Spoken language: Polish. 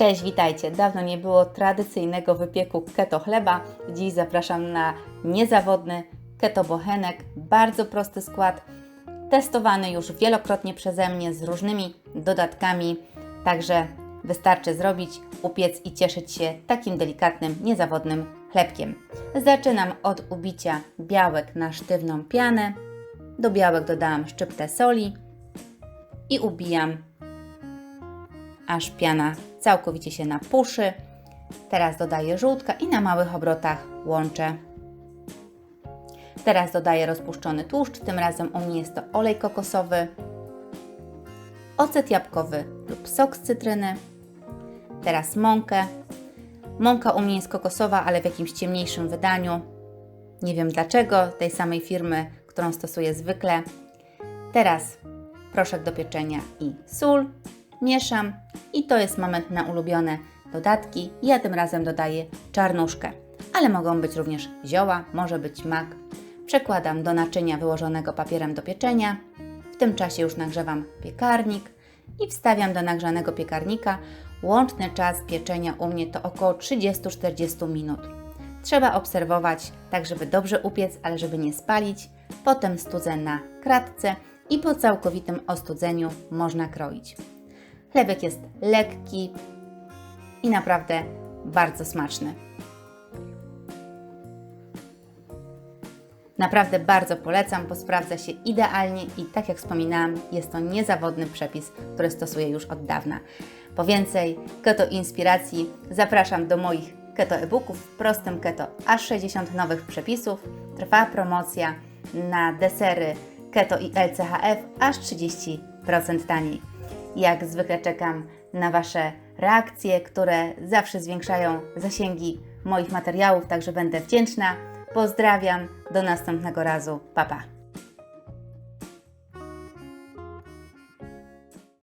Cześć, witajcie. Dawno nie było tradycyjnego wypieku keto chleba. Dziś zapraszam na niezawodny keto bochenek. Bardzo prosty skład, testowany już wielokrotnie przeze mnie z różnymi dodatkami. Także wystarczy zrobić, upiec i cieszyć się takim delikatnym, niezawodnym chlebkiem. Zaczynam od ubicia białek na sztywną pianę. Do białek dodałam szczyptę soli i ubijam aż piana całkowicie się napuszy. Teraz dodaję żółtka i na małych obrotach łączę. Teraz dodaję rozpuszczony tłuszcz, tym razem u mnie jest to olej kokosowy, ocet jabłkowy lub sok z cytryny. Teraz mąkę. Mąka u mnie jest kokosowa, ale w jakimś ciemniejszym wydaniu. Nie wiem dlaczego, tej samej firmy, którą stosuję zwykle. Teraz proszek do pieczenia i sól. Mieszam i to jest moment na ulubione dodatki. Ja tym razem dodaję czarnuszkę, ale mogą być również zioła, może być mak. Przekładam do naczynia wyłożonego papierem do pieczenia. W tym czasie już nagrzewam piekarnik i wstawiam do nagrzanego piekarnika. Łączny czas pieczenia u mnie to około 30-40 minut. Trzeba obserwować, tak żeby dobrze upiec, ale żeby nie spalić. Potem studzę na kratce i po całkowitym ostudzeniu można kroić. Chlebek jest lekki i naprawdę bardzo smaczny. Naprawdę bardzo polecam, bo sprawdza się idealnie i tak jak wspominałam, jest to niezawodny przepis, który stosuję już od dawna. Po więcej keto inspiracji zapraszam do moich keto e-booków w prostym keto aż 60 nowych przepisów. Trwa promocja na desery keto i LCHF aż 30% taniej. Jak zwykle czekam na Wasze reakcje, które zawsze zwiększają zasięgi moich materiałów, także będę wdzięczna. Pozdrawiam, do następnego razu. Pa, pa.